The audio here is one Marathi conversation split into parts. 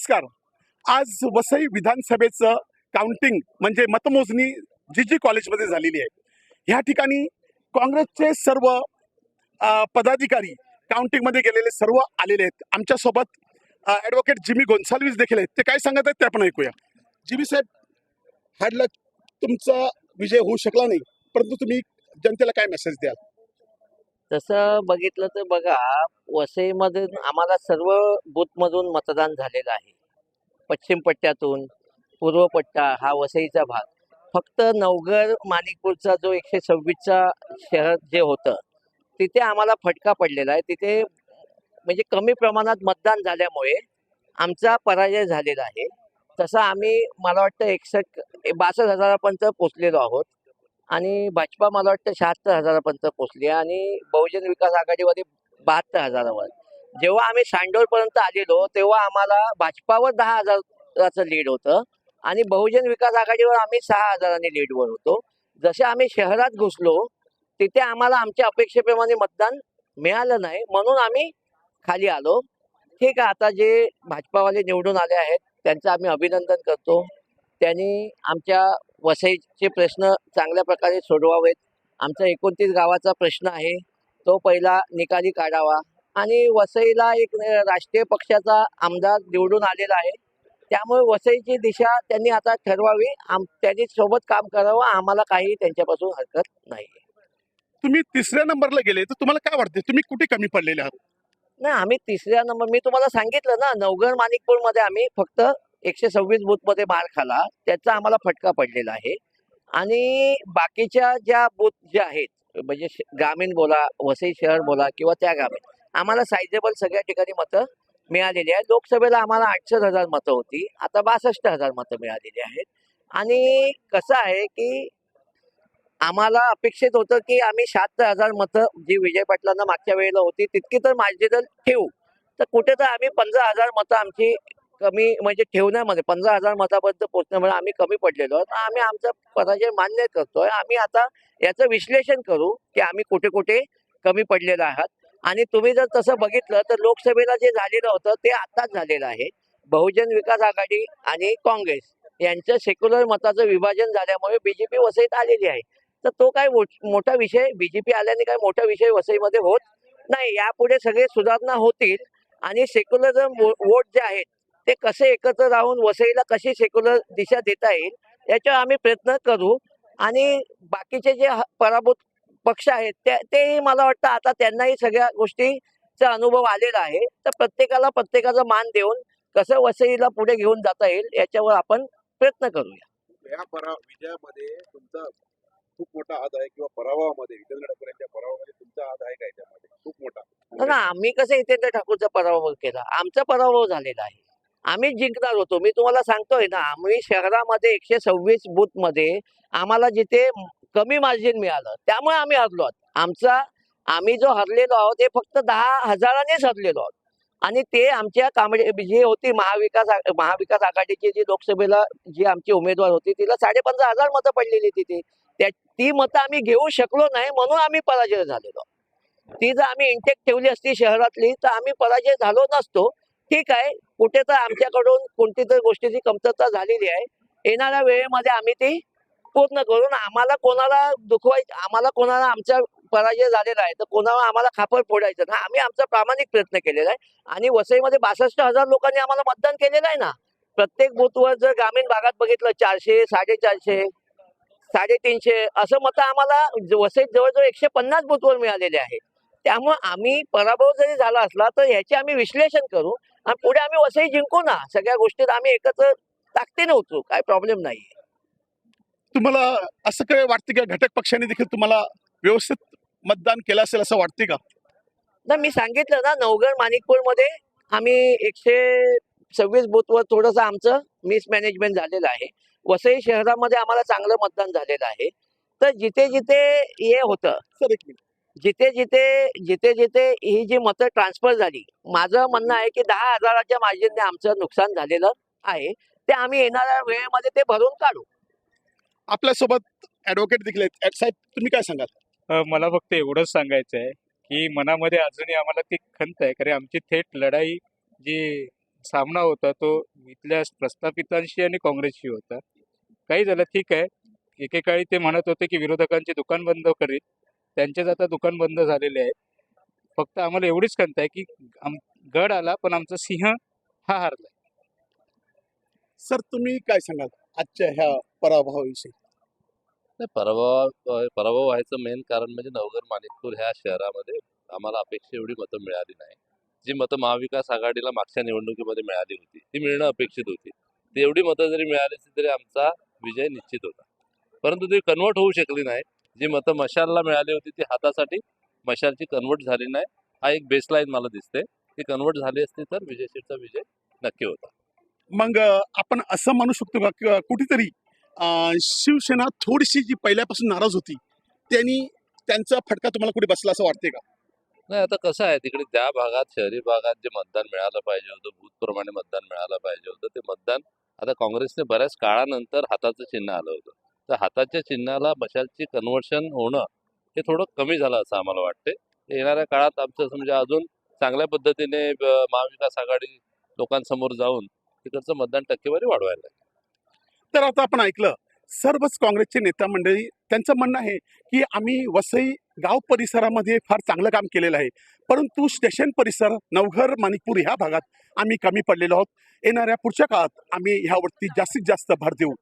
नमस्कार. आज वसई विधानसभेचं काउंटिंग म्हणजे मतमोजणी जी जी कॉलेजमध्ये झालेली आहे. ह्या ठिकाणी काँग्रेसचे सर्व पदाधिकारी काउंटिंगमध्ये गेलेले सर्व आलेले आहेत. आमच्यासोबत ॲडव्होकेट जिमी गोन्साल्विस देखील आहेत. ते काय सांगत आहेत ते आपण ऐकूया. जिमी साहेब हाडला तुमचा विजय होऊ शकला नाही परंतु तुम्ही जनतेला काय मेसेज द्याल? तसं बघितलं तर बघा वसईमध्ये आम्हाला सर्व बूथमधून मतदान झालेलं आहे. पश्चिम पट्ट्यातून पूर्व पट्टा हा वसईचा भाग. फक्त नवघर माणिकपूरचा जो एकशे सव्वीसचा शहर जे होतं तिथे आम्हाला फटका पडलेला आहे. तिथे म्हणजे कमी प्रमाणात मतदान झाल्यामुळे आमचा पराजय झालेला आहे. तसं आम्ही मला वाटतं एकसष्ट बासष्ट हजारापर्यंत पोचलेलो आहोत. आणि भाजपा मला वाटतं शहात्तर हजारापर्यंत पोचली आहे आणि बहुजन विकास आघाडीमध्ये बहात्तर हजारावर. जेव्हा आम्ही सांडोरपर्यंत आलेलो तेव्हा आम्हाला भाजपावर दहा हजाराचं लीड होतं आणि बहुजन विकास आघाडीवर आम्ही सहा हजारांनी लीडवर होतो. जसे आम्ही शहरात घुसलो तिथे आम्हाला आमच्या अपेक्षेप्रमाणे मतदान मिळालं नाही म्हणून आम्ही खाली आलो. ठीक आहे आता जे भाजपावाले निवडून आले आहेत त्यांचं आम्ही अभिनंदन करतो. त्यांनी आमच्या वसईचे प्रश्न चांगल्या प्रकारे सोडवावेत. आमचा एकोणतीस गावाचा प्रश्न आहे. तो पहिला निकाली काढावा. आणि वसईला एक राष्ट्रीय पक्षाचा आमदार निवडून आलेला आहे. त्यामुळे वसईची दिशा त्यांनी आता ठरवावी. आम त्यांनी सोबत काम करावं. आम्हाला काही त्यांच्यापासून हरकत नाही. तुम्ही तिसऱ्या नंबरला गेले तर तुम्हाला काय वाटते तुम्ही कुठे कमी पडलेले आहात? नाही आम्ही तिसऱ्या नंबर मी तुम्हाला सांगितलं ना नवगड माणिकपूरमध्ये आम्ही फक्त एकशे सव्वीस बूथमध्ये मार खाला त्याचा आम्हाला फटका पडलेला आहे. आणि बाकीच्या ज्या बूथ ज्या आहेत म्हणजे ग्रामीण बोला वसई शहर बोला किंवा त्या ग्रामीण आम्हाला सायझेबल सगळ्या ठिकाणी मतं मिळालेली आहेत. लोकसभेला आम्हाला अडसष्ट हजार मतं होती आता बासष्ट हजार मतं मिळालेली आहेत. आणि कसं आहे की आम्हाला अपेक्षित होतं की आम्ही शहात्तर हजार मतं जी विजय पाटलांना मागच्या वेळेला होती तितकी तर मार्जिनल ठेवू. तर कुठे तर आम्ही पंधरा हजार मतं आमची कमी म्हणजे ठेवण्यामध्ये पंधरा हजार मतापर्यंत पोहोचण्यामध्ये आम्ही कमी पडलेलो आहोत. आम्ही आमचा पराजय मान्य करतोय. आम्ही आता याचं विश्लेषण करू की आम्ही कुठे कुठे कमी पडलेलो आहात. आणि तुम्ही जर तसं बघितलं तर लोकसभेला जे झालेलं होतं ते आताच झालेलं आहे. बहुजन विकास आघाडी आणि काँग्रेस यांचं सेक्युलर मताचं विभाजन झाल्यामुळे बीजेपी वसईत आलेली आहे. तर तो काय मोठा विषय? बीजेपी आल्याने काय मोठा विषय वसईमध्ये होत नाही. यापुढे सगळे सुधारणा होतील आणि सेक्युलर वोट जे आहेत ते कसे एकत्र राहून वसईला कशी सेक्युलर दिशा देता येईल याच्यावर आम्ही प्रयत्न करू. आणि बाकीचे जे पराभूत पक्ष आहेत ते तेही मला वाटतं आता त्यांनाही सगळ्या गोष्टीचा अनुभव आलेला आहे. तर प्रत्येकाला प्रत्येकाचा मान देऊन कसं वसईला पुढे घेऊन जाता येईल याच्यावर आपण प्रयत्न करूया. या परा विजयामध्ये तुमचा खूप मोठा हात आहे किंवा पराभवामध्ये जितेंद्र ठाकूर यांच्या पराभवामध्ये तुमचा हात आहे का याच्यामध्ये? खूप मोठा. ना आम्ही कसं इथे ठाकूरचा पराभव केला. आमचा पराभव झालेला आहे. आम्ही जिंकणार होतो. मी तुम्हाला सांगतोय ना आम्ही शहरामध्ये एकशे सव्वीस बूथमध्ये आम्हाला जिथे कमी मार्जिन मिळालं त्यामुळे आम्ही हरलो आहोत. आमचा आम्ही जो हरलेलो आहोत ते फक्त दहा हजारानेच हरलेलो आहोत. आणि ते आमच्या कांबळे जी होती महाविकास महाविकास आघाडीची जी लोकसभेला जी आमची उमेदवार होती तिला साडेपंधरा हजार मतं पडलेली तिथे त्या ती मतं आम्ही घेऊ शकलो नाही म्हणून आम्ही पराजय झालेलो. ती जर आम्ही इंटेक ठेवली असती शहरातली तर आम्ही पराजय झालो नसतो. ठीक आहे कुठे तर आमच्याकडून कोणती तर गोष्टीची कमतरता झालेली आहे येणाऱ्या वेळेमध्ये आम्ही ती पूर्ण करून आम्हाला कोणाला दुखवायचं आम्हाला कोणाला आमचा पराजय झालेला आहे तर कोणाला आम्हाला खापर फोडायचं ना आम्ही आमचा प्रामाणिक प्रयत्न केलेला आहे. आणि वसईमध्ये बासष्ट हजार लोकांनी आम्हाला मतदान केलेलं आहे ना. प्रत्येक बूथवर जर ग्रामीण भागात बघितलं चारशे साडेचारशे साडेतीनशे असं मतं आम्हाला वसईत जवळजवळ एकशे पन्नास बूथवर मिळालेले आहे. त्यामुळे आम्ही पराभव जरी झाला असला तर ह्याचे आम्ही विश्लेषण करू. आणि पुढे आम्ही वसई जिंकू ना सगळ्या गोष्टीत आम्ही एकत्र ताकदीने उतरू काय प्रॉब्लेम नाही तुम्हाला असं काय वाटतं की घटक पक्षाने देखील तुम्हाला व्यवस्थित मतदान केलं असेल असं वाटते का? ना मी सांगितलं ना नवगड माणिकपूरमध्ये आम्ही एकशे सव्वीस बूथवर थोडंसं आमचं मिसमॅनेजमेंट झालेलं आहे. वसई शहरामध्ये आम्हाला चांगलं मतदान झालेलं आहे. तर जिथे जिथे हे होतं सर एक मिनिट. जिथे जिथे जिथे जिथे ही जी मतं ट्रान्सफर झाली माझं म्हणणं आहे की दहा हजाराच्या मार्जिनने आमचं नुकसान झालेलं आहे ते आम्ही येणाऱ्या वेळेमध्ये ते भरून काढू. आपल्यासोबत ऍडव्होकेट देखील आहेत. ऍड- साहेब तुम्ही काय सांगाल? अ, मला फक्त एवढंच सांगायचं आहे की मनामध्ये अजूनही आम्हाला ती खंत आहे. कारण आमची थेट लढाई जी सामना होता तो इथल्या प्रस्थापितांशी आणि काँग्रेसशी होता. काही झालं ठीक आहे. एकेकाळी ते म्हणत होते की विरोधकांचे दुकान बंद करीत. त्यांचेच आता दुकान बंद झालेले आहे फक्त आम्हाला एवढीच खंत आहे की आम गड आला पण आमचा सिंह हा हारला सर तुम्ही काय सांगाल आजच्या ह्या पराभवाविषयी? नाही पराभव पराभव व्हायचं मेन कारण म्हणजे नवघर माणिकपूर ह्या शहरामध्ये आम्हाला अपेक्षा एवढी मतं मिळाली नाही. जी मतं महाविकास आघाडीला मागच्या निवडणुकीमध्ये मिळाली होती ती मिळणं अपेक्षित होती. ती एवढी मतं जरी मिळाली असती तरी आमचा विजय निश्चित होता. परंतु ती कन्वर्ट होऊ शकली नाही. जी मतं मशालला मिळाली होती ती हातासाठी मशालची कन्वर्ट झाली नाही. हा एक बेसलाईन मला दिसते ती कन्वर्ट झाली असती तर विजय सीटचा विजय नक्की होता. मग आपण असं म्हणू शकतो का? कुठेतरी शिवसेना थोडीशी जी पहिल्यापासून नाराज होती त्यांनी त्यांचा फटका तुम्हाला कुठे बसला असं वाटते का? नाही आता कसं आहे तिकडे त्या भागात शहरी भागात जे मतदान मिळालं पाहिजे होतं बूथप्रमाणे मतदान मिळालं पाहिजे होतं ते मतदान आता काँग्रेसने बऱ्याच काळानंतर हाताचं चिन्ह आलं होतं. तर हाताच्या चिन्हाला मशालची कन्व्हर्शन होणं हे थोडं कमी झालं असं आम्हाला वाटते येणाऱ्या काळात आमचं असं म्हणजे अजून चांगल्या पद्धतीने महाविकास आघाडी लोकांसमोर जाऊन तिकडचं मतदान टक्केवारी वाढवायला लागेल. तर आता आपण ऐकलं सर्वच काँग्रेसचे नेता मंडळी त्यांचं म्हणणं आहे की आम्ही वसई गाव परिसरामध्ये फार चांगलं काम केलेलं आहे. परंतु स्टेशन परिसर नवघर माणिकपूर ह्या भागात आम्ही कमी पडलेलो आहोत. येणाऱ्या पुढच्या काळात आम्ही ह्यावरती जास्तीत जास्त भर देऊ.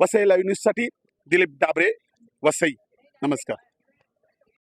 वसई लाईव्ह न्यूजसाठी दिलीप डाबरे वसई. नमस्कार.